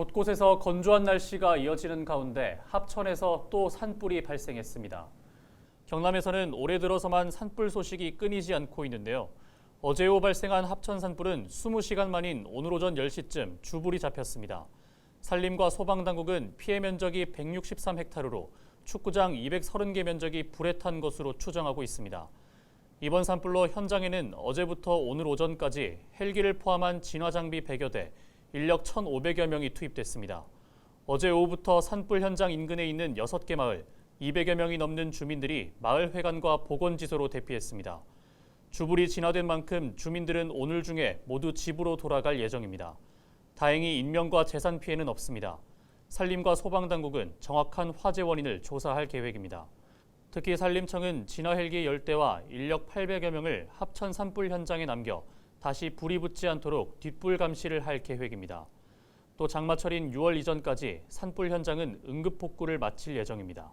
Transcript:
곳곳에서 건조한 날씨가 이어지는 가운데 합천에서 또 산불이 발생했습니다. 경남에서는 올해 들어서만 산불 소식이 끊이지 않고 있는데요. 어제 오후 발생한 합천 산불은 20시간 만인 오늘 오전 10시쯤 주불이 잡혔습니다. 산림과 소방당국은 피해 면적이 163헥타르로 축구장 230개 면적이 불에 탄 것으로 추정하고 있습니다. 이번 산불로 현장에는 어제부터 오늘 오전까지 헬기를 포함한 진화 장비 100여 대, 인력 1,500여 명이 투입됐습니다. 어제 오후부터 산불 현장 인근에 있는 6개 마을, 200여 명이 넘는 주민들이 마을 회관과 보건지소로 대피했습니다. 주불이 진화된 만큼 주민들은 오늘 중에 모두 집으로 돌아갈 예정입니다. 다행히 인명과 재산 피해는 없습니다. 산림과 소방당국은 정확한 화재 원인을 조사할 계획입니다. 특히 산림청은 진화 헬기 10대와 인력 800여 명을 합천 산불 현장에 남겨 다시 불이 붙지 않도록 뒷불 감시를 할 계획입니다. 또 장마철인 6월 이전까지 산불 현장은 응급 복구를 마칠 예정입니다.